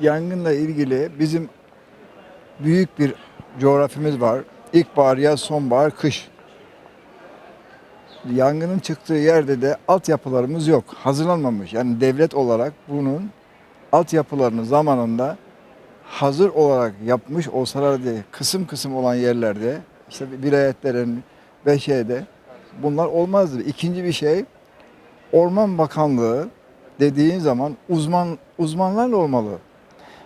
yangınla ilgili bizim büyük bir coğrafyamız var. İlkbahar, yaz, sonbahar, kış. Yangının çıktığı yerde de altyapılarımız yok. Hazırlanmamış. Yani devlet olarak bunun altyapılarını zamanında hazır olarak yapmış olsalardı kısım kısım olan yerlerde işte vilayetlerin ve şeyde bunlar olmazdı. İkinci bir şey Orman Bakanlığı dediğin zaman uzman uzmanlarla olmalı.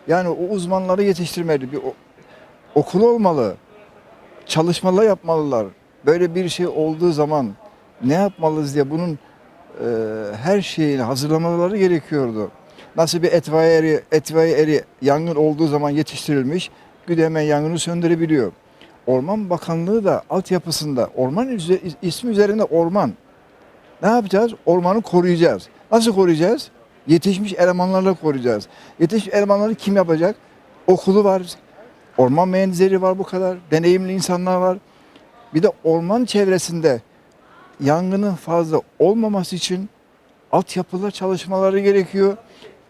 Yani o uzmanları yetiştirmeli. Bir okul olmalı. Çalışmalar yapmalılar. Böyle bir şey olduğu zaman ne yapmalıyız diye bunun e, her şeyini hazırlamaları gerekiyordu. Nasıl bir etfaiye eri, etfaiye eri yangın olduğu zaman yetiştirilmiş, bir de hemen yangını söndürebiliyor. Orman Bakanlığı da altyapısında, orman ismi üzerinde orman. Ne yapacağız? Ormanı koruyacağız. Nasıl koruyacağız? Yetişmiş elemanlarla koruyacağız. Yetişmiş elemanları kim yapacak? Okulu var, orman mühendisleri var bu kadar, deneyimli insanlar var. Bir de orman çevresinde yangının fazla olmaması için altyapılar çalışmaları gerekiyor.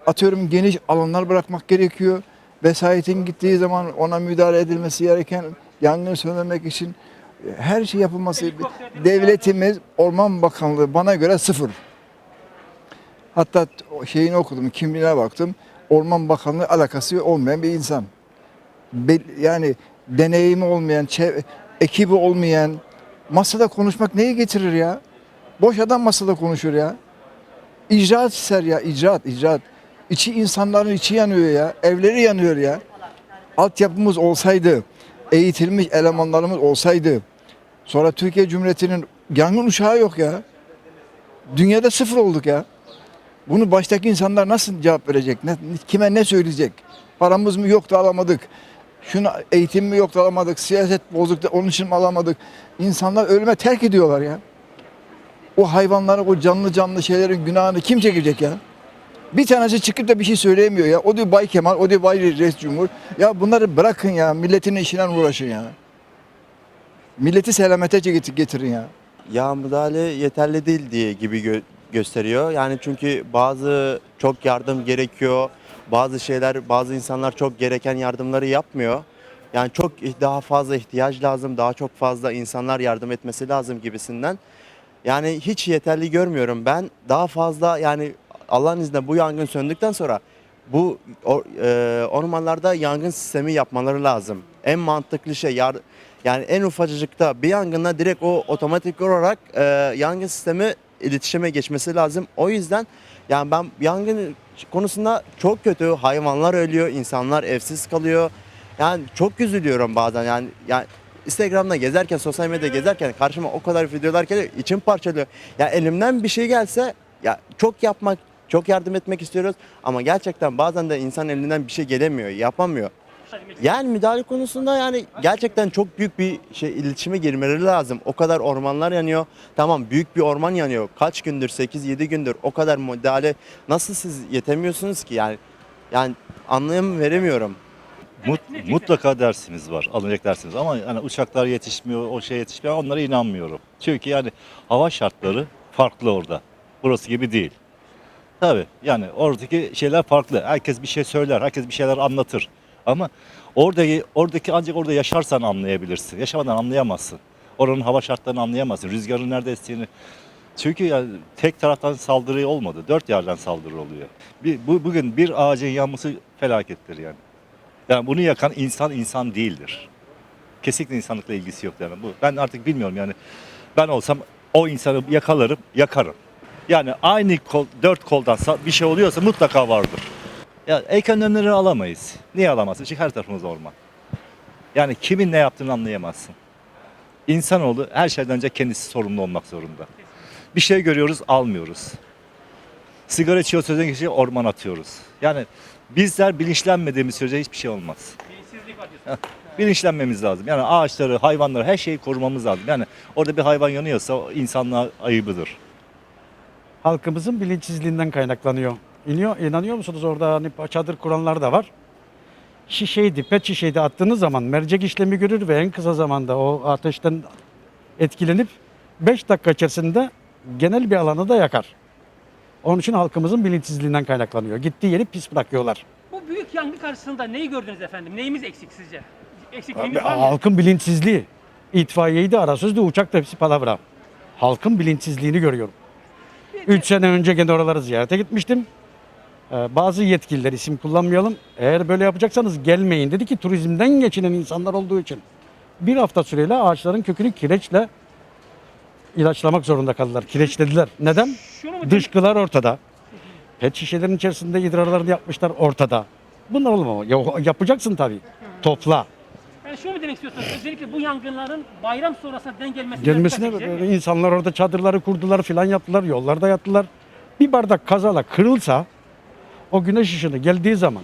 Atıyorum geniş alanlar bırakmak gerekiyor. Vesayetin gittiği zaman ona müdahale edilmesi gereken yangını söndürmek için her şey yapılması. Devletimiz, Orman Bakanlığı bana göre sıfır. Hatta şeyini okudum, kimliğine baktım. Orman Bakanlığı alakası olmayan bir insan. Yani deneyimi olmayan, ekibi olmayan, masada konuşmak neyi getirir ya? Boş adam masada konuşur ya. İcraat ister ya, icraat, icraat. İçi insanların içi yanıyor ya, evleri yanıyor ya. Altyapımız olsaydı, eğitilmiş elemanlarımız olsaydı, sonra Türkiye Cumhuriyeti'nin yangın uçağı yok ya. Dünyada sıfır olduk ya. Bunu baştaki insanlar nasıl cevap verecek? Ne, kime ne söyleyecek? Paramız mı yok alamadık. Şunu eğitim mi yok alamadık. Siyaset bozuk da onun için mi alamadık? İnsanlar ölüme terk ediyorlar ya. O hayvanların, o canlı canlı şeylerin günahını kim çekecek ya? Bir tanesi çıkıp da bir şey söyleyemiyor ya. O diyor Bay Kemal, o diyor Bay Reis Cumhur. Ya bunları bırakın ya. Milletin işiyle uğraşın ya. Milleti selamete get- getirin ya. Ya müdahale yeterli değil diye gibi gösteriyor. Yani çünkü bazı çok yardım gerekiyor. Bazı şeyler, bazı insanlar çok gereken yardımları yapmıyor. Yani çok daha fazla ihtiyaç lazım, daha çok fazla insanlar yardım etmesi lazım gibisinden. Yani hiç yeterli görmüyorum ben. Daha fazla yani Allah'ın izniyle bu yangın söndükten sonra bu o- e, ormanlarda yangın sistemi yapmaları lazım. En mantıklı şey yar, yani en ufacıkta bir yangında direkt o otomatik olarak e, yangın sistemi iletişime geçmesi lazım. O yüzden yani ben yangın konusunda çok kötü hayvanlar ölüyor, insanlar evsiz kalıyor. Yani çok üzülüyorum bazen yani yani Instagram'da gezerken, sosyal medyada gezerken karşıma o kadar videolar geliyor, içim parçalıyor. Ya elimden bir şey gelse ya çok yapmak, çok yardım etmek istiyoruz ama gerçekten bazen de insan elinden bir şey gelemiyor, yapamıyor. Yani müdahale konusunda yani gerçekten çok büyük bir şey iletişime girmeleri lazım. O kadar ormanlar yanıyor. Tamam büyük bir orman yanıyor. Kaç gündür 8-7 gündür o kadar müdahale nasıl siz yetemiyorsunuz ki yani yani anlayam veremiyorum. Mut- mutlaka dersimiz var, alınacak dersimiz ama yani uçaklar yetişmiyor, o şey yetişmiyor onlara inanmıyorum. Çünkü yani hava şartları farklı orada. Burası gibi değil. Tabii yani oradaki şeyler farklı. Herkes bir şey söyler, herkes bir şeyler anlatır. Ama oradaki, oradaki ancak orada yaşarsan anlayabilirsin. Yaşamadan anlayamazsın. Oranın hava şartlarını anlayamazsın. Rüzgarın nerede estiğini. Çünkü yani tek taraftan saldırı olmadı. Dört yerden saldırı oluyor. Bir, bu, bugün bir ağacın yanması felakettir yani. Yani bunu yakan insan insan değildir. Kesinlikle insanlıkla ilgisi yok yani bu. Ben artık bilmiyorum yani. Ben olsam o insanı yakalarım, yakarım. Yani aynı kol, dört koldan bir şey oluyorsa mutlaka vardır. Ya ek önlemleri alamayız. Niye alamazsın? Çünkü her tarafımız orman. Yani kimin ne yaptığını anlayamazsın. İnsanoğlu her şeyden önce kendisi sorumlu olmak zorunda. Bir şey görüyoruz, almıyoruz. Sigara içiyor sözden kişi orman atıyoruz. Yani bizler bilinçlenmediğimiz sürece hiçbir şey olmaz. Bilinçlenmemiz lazım. Yani ağaçları, hayvanları, her şeyi korumamız lazım. Yani orada bir hayvan yanıyorsa o insanlığa ayıbıdır. halkımızın bilinçsizliğinden kaynaklanıyor. İniyor, inanıyor musunuz orada hani çadır kuranlar da var. Şişeydi, pet şişeydi attığınız zaman mercek işlemi görür ve en kısa zamanda o ateşten etkilenip 5 dakika içerisinde genel bir alanı da yakar. Onun için halkımızın bilinçsizliğinden kaynaklanıyor. Gittiği yeri pis bırakıyorlar. Bu büyük yangın karşısında neyi gördünüz efendim? Neyimiz eksik sizce? Eksikliğimiz Abi, var mı? halkın bilinçsizliği. İtfaiyeydi, arasözde uçak da hepsi palavra. Halkın bilinçsizliğini görüyorum. Üç sene önce gene oraları ziyarete gitmiştim. Ee, bazı yetkililer isim kullanmayalım. Eğer böyle yapacaksanız gelmeyin dedi ki turizmden geçinen insanlar olduğu için. Bir hafta süreyle ağaçların kökünü kireçle ilaçlamak zorunda kaldılar. Kireçlediler. Neden? Dışkılar ortada. Pet şişelerin içerisinde idrarlarını yapmışlar ortada. Bunlar olmamalı. Ya, yapacaksın tabii. Topla. Yani şunu mu demek istiyorsunuz? Özellikle bu yangınların bayram sonrasına denk gelmesine Gelmesine böyle insanlar orada çadırları kurdular filan yaptılar. Yollarda yattılar. Bir bardak kazala kırılsa o güneş ışını geldiği zaman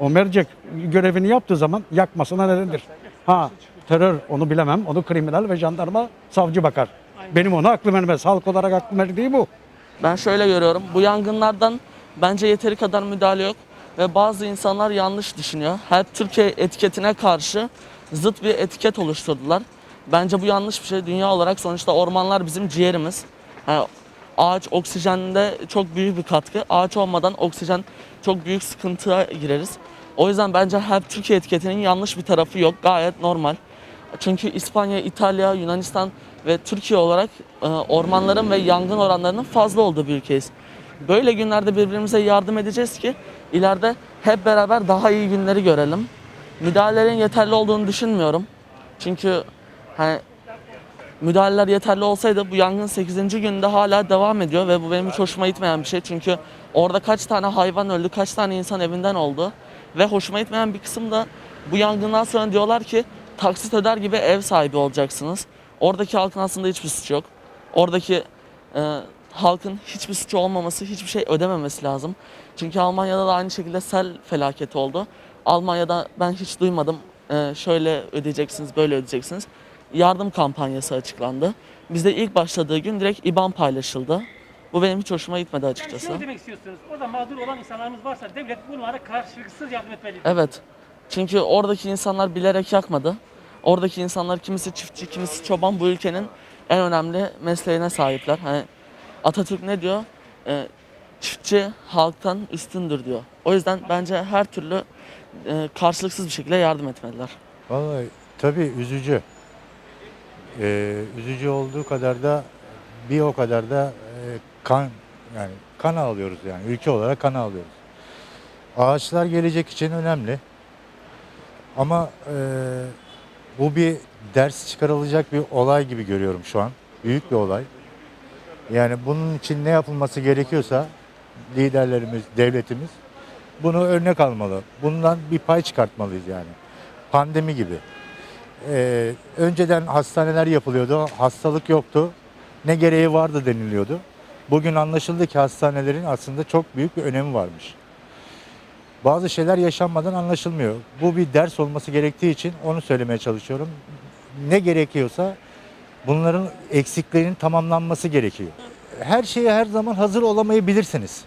o mercek görevini yaptığı zaman yakmasına nedendir. Ha terör onu bilemem. Onu kriminal ve jandarma savcı bakar. Benim ona aklım ermez. Halk olarak aklım erdiği bu. Ben şöyle görüyorum. Bu yangınlardan bence yeteri kadar müdahale yok. Ve bazı insanlar yanlış düşünüyor. Hep Türkiye etiketine karşı zıt bir etiket oluşturdular. Bence bu yanlış bir şey. Dünya olarak sonuçta ormanlar bizim ciğerimiz. Yani ağaç oksijende çok büyük bir katkı. Ağaç olmadan oksijen çok büyük sıkıntıya gireriz. O yüzden bence hep Türkiye etiketinin yanlış bir tarafı yok. Gayet normal. Çünkü İspanya, İtalya, Yunanistan ve Türkiye olarak e, ormanların ve yangın oranlarının fazla olduğu bir ülkeyiz. Böyle günlerde birbirimize yardım edeceğiz ki ileride hep beraber daha iyi günleri görelim. Müdahalelerin yeterli olduğunu düşünmüyorum. Çünkü hani müdahaleler yeterli olsaydı bu yangın 8. günde hala devam ediyor ve bu benim hiç hoşuma gitmeyen bir şey. Çünkü orada kaç tane hayvan öldü, kaç tane insan evinden oldu. Ve hoşuma gitmeyen bir kısım da bu yangından sonra diyorlar ki taksit öder gibi ev sahibi olacaksınız. Oradaki halkın aslında hiçbir suçu yok. Oradaki e, halkın hiçbir suçu olmaması, hiçbir şey ödememesi lazım. Çünkü Almanya'da da aynı şekilde sel felaketi oldu. Almanya'da ben hiç duymadım e, şöyle ödeyeceksiniz, böyle ödeyeceksiniz. Yardım kampanyası açıklandı. Bizde ilk başladığı gün direkt IBAN paylaşıldı. Bu benim hiç hoşuma gitmedi Yani açıkçası. şunu demek istiyorsunuz. Orada mağdur olan insanlarımız varsa devlet bunlara karşılıksız yardım etmeli. Evet. Çünkü oradaki insanlar bilerek yakmadı. Oradaki insanlar kimisi çiftçi, kimisi çoban bu ülkenin en önemli mesleğine sahipler. Hani Atatürk ne diyor? Ee, çiftçi halktan üstündür diyor. O yüzden bence her türlü e, karşılıksız bir şekilde yardım etmeliler. Vallahi tabii üzücü. Ee, üzücü olduğu kadar da bir o kadar da e, kan yani kan alıyoruz yani ülke olarak kan alıyoruz. Ağaçlar gelecek için önemli. Ama e, bu bir ders çıkarılacak bir olay gibi görüyorum şu an. Büyük bir olay. Yani bunun için ne yapılması gerekiyorsa liderlerimiz, devletimiz bunu örnek almalı. Bundan bir pay çıkartmalıyız yani. Pandemi gibi. Ee, önceden hastaneler yapılıyordu, hastalık yoktu. Ne gereği vardı deniliyordu. Bugün anlaşıldı ki hastanelerin aslında çok büyük bir önemi varmış. Bazı şeyler yaşanmadan anlaşılmıyor. Bu bir ders olması gerektiği için onu söylemeye çalışıyorum. Ne gerekiyorsa bunların eksiklerinin tamamlanması gerekiyor. Her şeye her zaman hazır olamayabilirsiniz.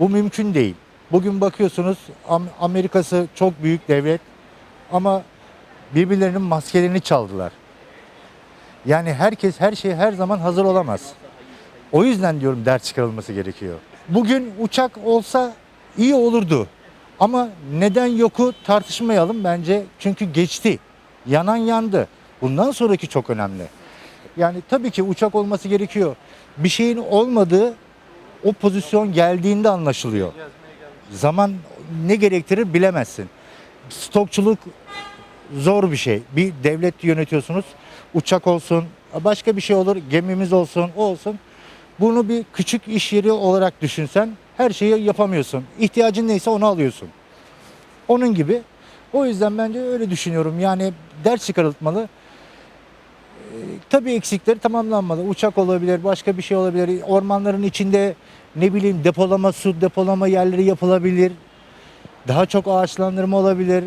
Bu mümkün değil. Bugün bakıyorsunuz Am- Amerika'sı çok büyük devlet ama birbirlerinin maskelerini çaldılar. Yani herkes her şeye her zaman hazır olamaz. O yüzden diyorum ders çıkarılması gerekiyor. Bugün uçak olsa iyi olurdu. Ama neden yoku tartışmayalım bence. Çünkü geçti. Yanan yandı. Bundan sonraki çok önemli. Yani tabii ki uçak olması gerekiyor. Bir şeyin olmadığı o pozisyon geldiğinde anlaşılıyor. Zaman ne gerektirir bilemezsin. Stokçuluk zor bir şey. Bir devlet yönetiyorsunuz. Uçak olsun, başka bir şey olur, gemimiz olsun, o olsun. Bunu bir küçük iş yeri olarak düşünsen her şeyi yapamıyorsun. İhtiyacın neyse onu alıyorsun. Onun gibi. O yüzden bence öyle düşünüyorum. Yani ders çıkarılmalı. Ee, tabii eksikleri tamamlanmalı. Uçak olabilir, başka bir şey olabilir. Ormanların içinde ne bileyim depolama, su depolama yerleri yapılabilir. Daha çok ağaçlandırma olabilir.